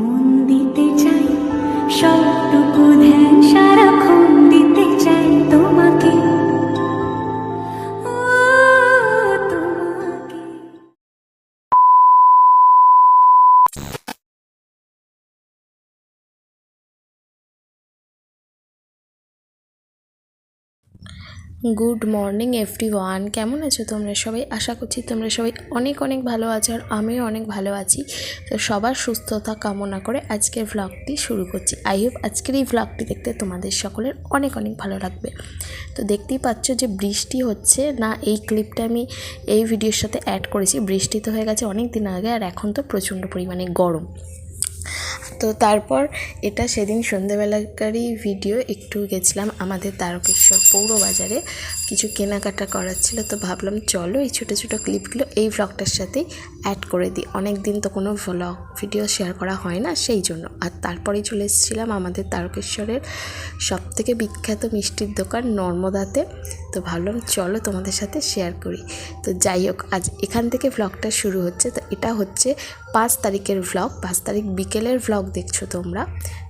মন দিতে চাই সবটুকু ধ্যান সারাক্ষণ দিতে চাই তোমাকে। গুড মর্নিং এভরি ওয়ান কেমন আছো তোমরা সবাই? আশা করছি তোমরা সবাই অনেক অনেক ভালো আছো আর আমিও অনেক ভালো আছি। তো সবার সুস্থতা কামনা করে আজকের ভ্লগটি শুরু করছি। আই হোপ আজকের এই ভ্লগটি দেখতে তোমাদের সকলের অনেক অনেক ভালো লাগবে। তো দেখতেই পাচ্ছ যে বৃষ্টি হচ্ছে। না, এই ক্লিপটা আমি এই ভিডিওর সাথে অ্যাড করেছি। বৃষ্টি তো হয়ে গেছে অনেক দিন আগে আর এখন তো প্রচণ্ড পরিমাণে গরম। তো তারপর এটা সেদিন সন্ধেবেলাকারই ভিডিও, একটু গেছিলাম আমাদের তারকেশ্বর পৌর বাজারে কিছু কেনাকাটা করার ছিল, তো ভাবলাম চলো এই ছোটো ছোটো ক্লিপগুলো এই ভ্লগটার সাথেই অ্যাড করে দিই। অনেক দিন তো কোনো ভ্লগ ভিডিও শেয়ার করা হয় না সেই জন্য। আর তারপরেই চলে এসেছিলাম আমাদের তারকেশ্বরের সব থেকে বিখ্যাত মিষ্টির দোকান নর্মদাতে। তো ভাবলাম চলো তোমাদের সাথে শেয়ার করি। তো যাই হোক, আজ এখান থেকে ভ্লগটা শুরু হচ্ছে। তো এটা হচ্ছে পাঁচ তারিখের ভ্লগ পাঁচ তারিখ বিকেলের ভ্লগ দেখছ তোমরা।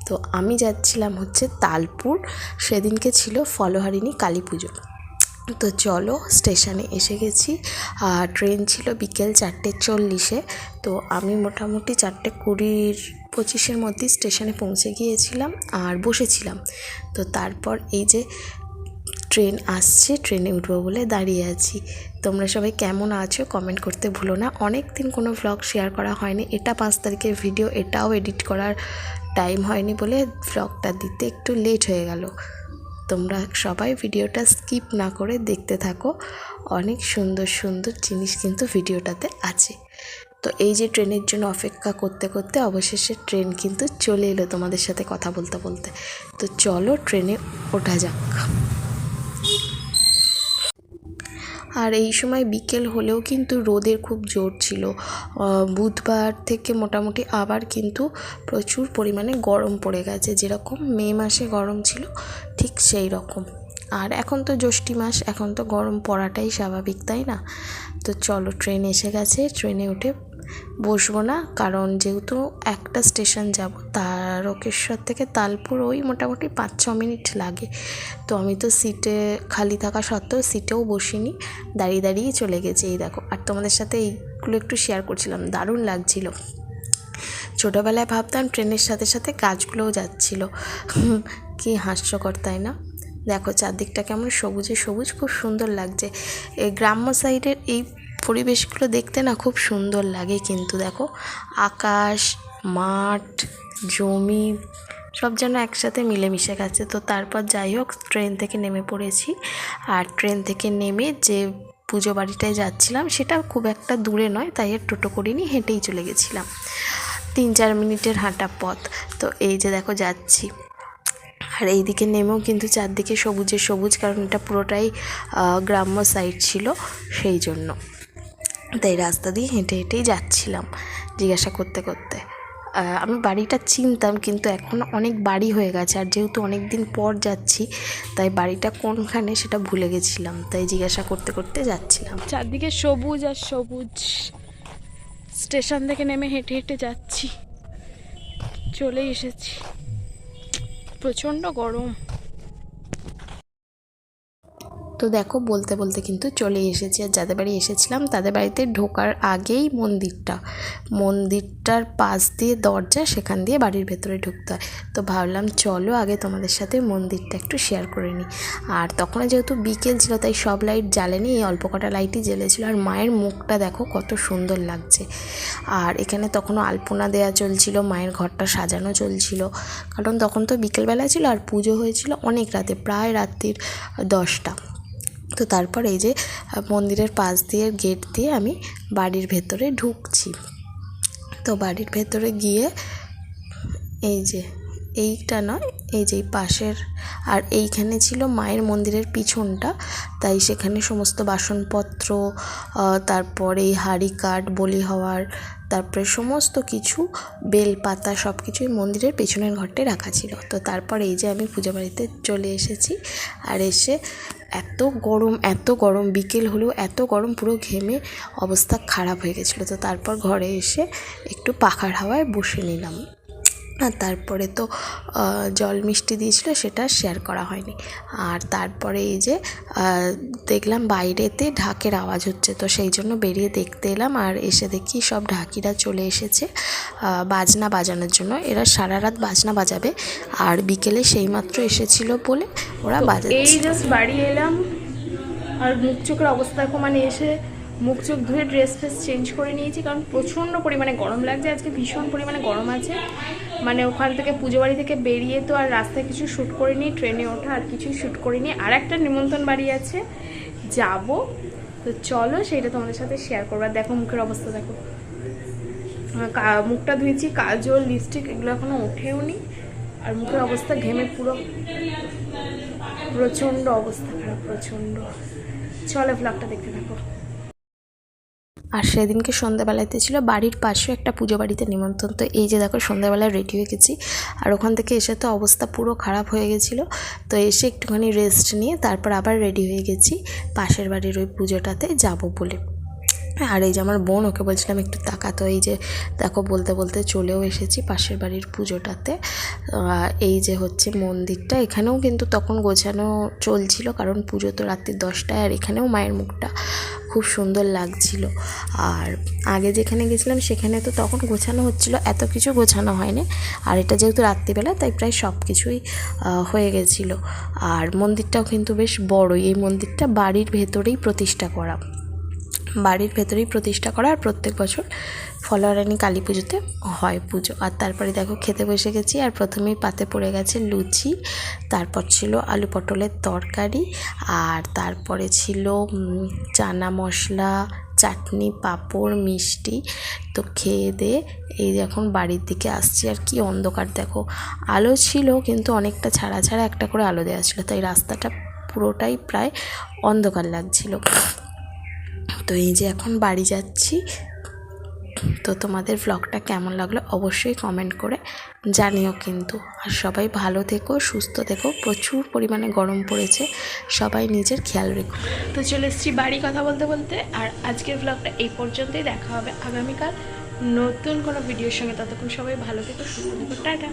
তো আমি যাচ্ছিলাম হচ্ছে তালপুর, সেদিনকে ছিল ফলোহারিণী কালী পুজো। তো চলো স্টেশনে এসে গেছি। আর ট্রেন ছিল বিকেল চারটে চল্লিশে। তো আমি মোটামুটি চারটে কুড়ির পঁচিশের মধ্যে স্টেশনে পৌঁছে গিয়েছিলাম আর বসেছিলাম। তো তারপর এই যে ট্রেন আসছে, ট্রেনে উঠবো বলে দাঁড়িয়ে আছি। তোমরা সবাই কেমন আছো কমেন্ট করতে ভুলো না। অনেক দিন কোনো ভ্লগ শেয়ার করা হয়নি। এটা পাঁচ তারিখের ভিডিও এটাও এডিট করার টাইম হয়নি বলে ভ্লগটা দিতে একটু লেট হয়ে গেল। তোমরা সবাই ভিডিওটা স্কিপ না করে দেখতে থাকো। অনেক সুন্দর সুন্দর জিনিস কিন্তু ভিডিওটাতে আছে। তো এই যে ট্রেনের জন্য অপেক্ষা করতে করতে অবশেষে ট্রেন কিন্তু চলে এলো তোমাদের সাথে কথা বলতে বলতে। তো চলো ট্রেনে ওঠা যাক। আর এই সময় বিকেল হলেও কিন্তু রোদের খুব জোর ছিল। বুধবার থেকে মোটামুটি আবার কিন্তু প্রচুর পরিমাণে গরম পড়ে গেছে। যেরকম মে মাসে গরম ছিল, ঠিক সেই রকম। আর এখন তো জ্যৈষ্ঠী মাস, এখন তো গরম পড়াটাই স্বাভাবিক, তাই না? তো চলো, ট্রেন এসে গেছে। ট্রেনে উঠে বসবো না, কারণ যেহেতু একটা স্টেশন যাব তারকেশ্বর থেকে তালপুর ওই মোটামুটি পাঁচ, ছ মিনিট লাগে। তো আমি তো সিটে খালি থাকা সত্ত্বেও সিটেও বসিনি, দাঁড়িয়ে দাঁড়িয়ে চলে গেছি, এই দেখো। আর তোমাদের সাথে এইগুলো একটু শেয়ার করছিলাম, দারুণ লাগছিল। ছোটোবেলায় ভাবতাম ট্রেনের সাথে সাথে গাছগুলোও যাচ্ছিল। কি হাস্যকর, তাই না? দেখো, চারদিকটা কেমন সবুজে সবুজ, খুব সুন্দর লাগছে। এই গ্রাম্য সাইডের এই পরিবেশগুলো দেখতে না খুব সুন্দর লাগে কিন্তু দেখো। আকাশ, মাঠ, জমি, সব যেন একসাথে মিলেমিশে গেছে। তো তারপর যাই হোক ট্রেন থেকে নেমে পড়েছি। আর ট্রেন থেকে নেমে যে পুজো বাড়িটায় যাচ্ছিলাম, সেটা খুব একটা দূরে নয়, তাই আর টোটো করিনি হেঁটেই চলে গেছিলাম। তিন চার মিনিটের হাঁটা পথ। তো এই যে দেখো, যাচ্ছি। আর এইদিকে নেমেও কিন্তু চারদিকে সবুজে সবুজ, কারণ এটা পুরোটাই গ্রাম্য সাইড ছিল, সেই জন্য। তাই রাস্তা দিয়ে হেঁটে হেঁটেই যাচ্ছিলাম জিজ্ঞাসা করতে করতে। আমি বাড়িটা চিনতাম কিন্তু এখন অনেক বাড়ি হয়ে গেছে আর যেহেতু অনেক দিন পর যাচ্ছি, তাই বাড়িটা কোনখানে সেটা ভুলে গেছিলাম, তাই জিজ্ঞাসা করতে করতে যাচ্ছিলাম। চারদিকে সবুজ আর সবুজ স্টেশন থেকে নেমে হেঁটে হেঁটে যাচ্ছি, চলে এসেছি। প্রচণ্ড গরম। তো দেখো বলতে বলতে কিন্তু চলে এসেছি আর যাদের বাড়ি এসেছিলাম তাদের বাড়িতে ঢোকার আগেই মন্দিরটা। মন্দিরটার পাশ দিয়ে দরজা সেখান দিয়ে বাড়ির ভেতরে ঢুকতে হয়। তো ভাবলাম চলো আগে তোমাদের সাথে মন্দিরটা একটু শেয়ার করে নিই। আর তখন যেহেতু বিকেল ছিল তাই সব লাইট জ্বালেনি, এই অল্প কটা লাইটই জ্বেলেছিল। আর মায়ের মুখটা দেখো কত সুন্দর লাগছে। আর এখানে তখনও আলপনা দেওয়া চলছিল, মায়ের ঘরটা সাজানো চলছিল। কারণ তখন তো বিকেলবেলা ছিল আর পুজো হয়েছিল অনেক রাতে, প্রায় রাত্রির দশটা। তো তারপর এই যে মন্দিরের পাশ দিয়ে গেট দিয়ে আমি বাড়ির ভেতরে ঢুকছি। তো বাড়ির ভেতরে গিয়ে এই যে, এইটা নয়, এই যে পাশের, আর এইখানে ছিল মায়ের মন্দিরের পিছনটা। তাই সেখানে সমস্ত বাসনপত্র তারপরে এই হাঁড়ি কাঠ, বলি হওয়ার, তারপরে সমস্ত কিছু, বেলপাতা সব কিছুই মন্দিরের পেছনের ঘরটায় রাখা ছিল। তো তারপর এই যে আমি পুজো বাড়িতে চলে এসেছি, আর এসে এত গরম এত গরম, বিকেল হলেও এত গরম, পুরো ঘেমে অবস্থা খারাপ হয়ে গেছিল। তো তারপর ঘরে এসে একটু পাখার হাওয়ায় বসে নিলাম। আর তারপরে তো জল মিষ্টি দিয়েছিল সেটা শেয়ার করা হয়নি। আর তারপরে এই যে দেখলাম বাইরেতে ঢাকের আওয়াজ হচ্ছে তো সেই জন্য বেরিয়ে দেখতে এলাম আর এসে দেখি সব ঢাকিরা চলে এসেছে বাজনা বাজানোর জন্য। এরা সারা রাত বাজনা বাজাবে আর বিকেলে সেইমাত্র এসেছিল বলে ওরা এই জাস্ট বাড়ি এলাম আর মুখ চোখের অবস্থা দেখো মানে এসে মুখ চোখ ধুয়ে ড্রেস ফ্রেস চেঞ্জ করে নিয়েছি, কারণ প্রচণ্ড পরিমাণে গরম লাগছে, আজকে ভীষণ পরিমাণে গরম আছে। মানে ওখান থেকে পুজো বাড়ি থেকে বেরিয়ে তো আর রাস্তায় কিছু শ্যুট করিনি ট্রেনে ওঠা আর কিছুই শ্যুট করিনি। আর একটা নিমন্ত্রণ বাড়ি আছে, যাব। তো চলো সেইটা তোমাদের সাথে শেয়ার করব। আর দেখো মুখের অবস্থা, দেখো। মুখটা ধুয়েছি, কাজল লিপস্টিক এগুলো এখনও ওঠেও নি। আর মুখের অবস্থা ঘেমে পুরো, প্রচণ্ড অবস্থা খারাপ প্রচণ্ড। চলে ব্লগটা দেখতে থাকো। আর সেদিনকে সন্ধ্যাবেলাতে ছিল বাড়ির পাশে একটা পুজো বাড়িতে নিমন্ত্রণ। তো এই যে দেখো, সন্ধ্যাবেলায় রেডি হয়ে গেছি। আর ওখান থেকে এসে তো অবস্থা পুরো খারাপ হয়ে গেছিল। তো এসে একটুখানি রেস্ট নিয়ে তারপর আবার রেডি হয়ে গেছি পাশের বাড়ির ওই পুজোটাতে যাব বলে। আর এই যে আমার বোন, ওকে বলছিলাম একটু তাকাতো এই যে দেখো বলতে বলতে চলেও এসেছি পাশের বাড়ির পুজোটাতে। এই যে হচ্ছে মন্দিরটা, এখানেও কিন্তু তখন গোছানো চলছিল কারণ পুজো তো রাত্রি দশটায় আর এখানেও মায়ের মুখটা খুব সুন্দর লাগছিল। আর আগে যেখানে গেছিলাম সেখানে তো তখন গোছানো হচ্ছিল, এত কিছু গোছানো হয়নি। আর এটা যেহেতু রাত্রিবেলা, তাই প্রায় সব কিছুই হয়ে গেছিল। আর মন্দিরটাও কিন্তু বেশ বড়ই, এই মন্দিরটা বাড়ির ভেতরেই প্রতিষ্ঠা করা। বাড়ির ভেতরেই প্রতিষ্ঠা করা আর প্রত্যেক বছর ফলোয়ারানি কালী পুজোতে হয় পুজো। আর তারপরে দেখো খেতে বসে গেছি আর প্রথমেই পাতে পড়ে গেছে লুচি, তারপর ছিল আলু পটলের তরকারি, আর তারপরে ছিল চানা মশলা, চাটনি, পাঁপড়, মিষ্টি। তো খেয়ে দিয়ে এই যে এখন বাড়ির দিকে আসছি আর কি অন্ধকার। দেখো আলো ছিল কিন্তু অনেকটা ছাড়া ছাড়া একটা করে আলো দেওয়া ছিল, তাই রাস্তাটা পুরোটাই প্রায় অন্ধকার লাগছিল। তো এই যে এখন বাড়ি যাচ্ছি, তো তোমাদের ভ্লগটা কেমন লাগল অবশ্যই কমেন্ট করে জানিও কিন্তু। আর সবাই ভালো থেকো, সুস্থ থেকো, প্রচুর পরিমাণে গরম পড়েছে, সবাই নিজের খেয়াল রেখো। তো চলে এসেছি বাড়ি কথা বলতে বলতে, আর আজকের ব্লগটা এই পর্যন্তই, দেখা হবে আগামীকাল নতুন কোনো ভিডিওর সঙ্গে। ততক্ষণ সবাই ভালো থেকো, সুস্থ থেকো, টাটা।